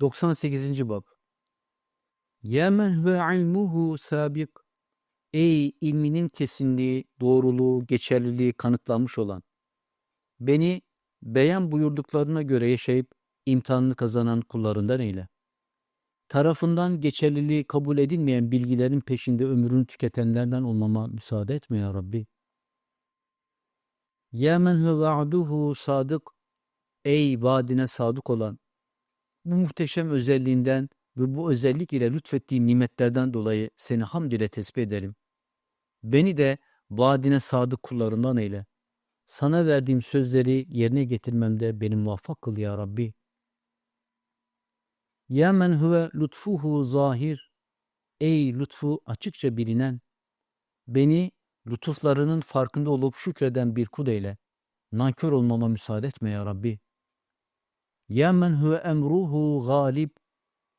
98. Bab Ya men huve ilmuhu sabik Ey ilminin kesinliği, doğruluğu, geçerliliği kanıtlanmış olan. Beni beyan buyurduklarına göre yaşayıp imtihanını kazanan kullarından eyle. Tarafından geçerliliği kabul edilmeyen bilgilerin peşinde ömrünü tüketenlerden olmama müsaade etme ya Rabbi. Ya men huve sadık Ey vaadine sadık olan, bu muhteşem özelliğinden ve bu özellik ile lütfettiğin nimetlerden dolayı seni hamd ile tesbih ederim. Beni de vaadine sadık kullarından eyle. Sana verdiğim sözleri yerine getirmemde beni muvaffak kıl ya Rabbi. Ya men huve lütfuhu zahir. Ey lütfu açıkça bilinen. Beni lütuflarının farkında olup şükreden bir kul eyle. Nankör olmama müsaade etme ya Rabbi. Ya men huve emruhu galip.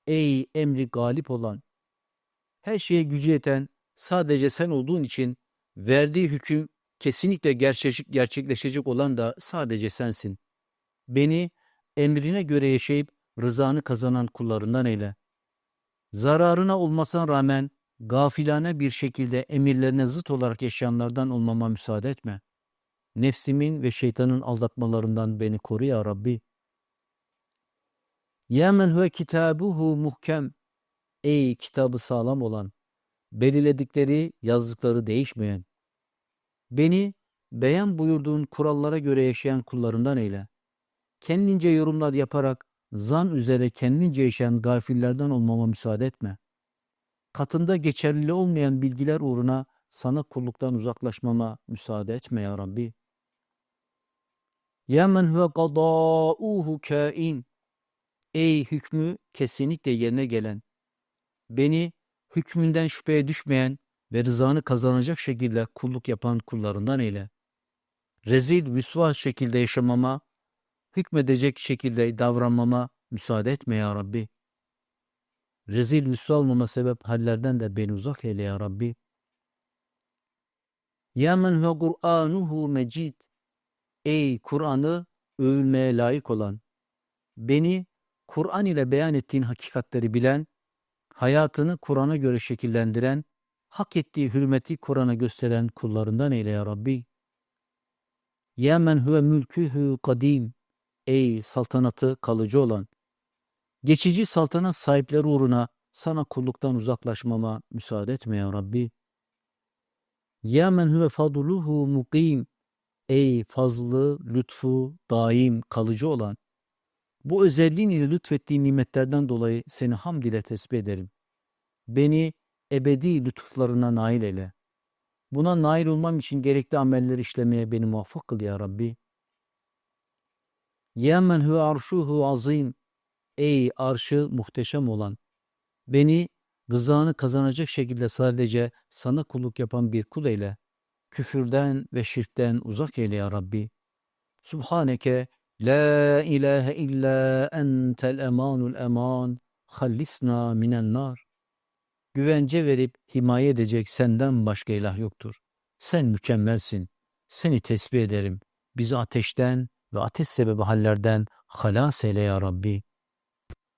Ey emri galip olan. Her şeye gücü yeten sadece sen olduğun için verdiği hüküm kesinlikle gerçek, gerçekleşecek olan da sadece sensin. Beni emrine göre yaşayıp rızanı kazanan kullarından eyle. Zararına olmasına rağmen gafilane bir şekilde emirlerine zıt olarak yaşayanlardan olmama müsaade etme. Nefsimin ve şeytanın aldatmalarından beni koru ya Rabbi. Ya men huve kitabuhu muhkem. Ey kitabı sağlam olan, belirledikleri, yazdıkları değişmeyen. Beni beyan buyurduğun kurallara göre yaşayan kullarından eyle. Kendince yorumlar yaparak zan üzere kendince yaşayan gafillerden olmama müsaade etme. Katında geçerli olmayan bilgiler uğruna sana kulluktan uzaklaşmama müsaade etme ya Rabbi. Ya men huve kadâuhu kâin. Ey hükmü kesinlikle yerine gelen, beni hükmünden şüpheye düşmeyen ve rızanı kazanacak şekilde kulluk yapan kullarından eyle. Rezil, rüsva şekilde yaşamama, hükmedecek şekilde davranmama müsaade etme ya Rabbi. Rezil, rüsva olmama sebep hallerden de beni uzak eyle ya Rabbi. Ya men huve Kur'anuhu mecid. Ey Kur'an'ı övülmeye layık olan, beni Kur'an ile beyan ettiğin hakikatleri bilen, hayatını Kur'an'a göre şekillendiren, hak ettiği hürmeti Kur'an'a gösteren kullarından eyle ya Rabbi. Ya men huve mülkühü kadim. Ey saltanatı kalıcı olan, geçici saltanat sahipleri uğruna sana kulluktan uzaklaşmama müsaade etme ya Rabbi. Ya men huve fadluhu mukim. Ey fazlı, lütfu, daim, kalıcı olan, bu özelliğin ile lütfettiğin nimetlerden dolayı seni hamd ile tesbih ederim. Beni ebedi lütuflarına nail eyle. Buna nail olmam için gerekli ameller işlemeye beni muvaffak kıl ya Rabbi. Ya men huve arşuhu azim. Ey arşı muhteşem olan. Beni rızanı kazanacak şekilde sadece sana kulluk yapan bir kul eyle. Küfürden ve şirkten uzak eyle ya Rabbi. Subhaneke La ilahe illa entel emanul eman. Hallisna minen nar. Güvence verip himaye edecek senden başka ilah yoktur. Sen mükemmelsin. Seni tesbih ederim. Bizi ateşten ve ateş sebebi hallerden halas eyle ya Rabbi.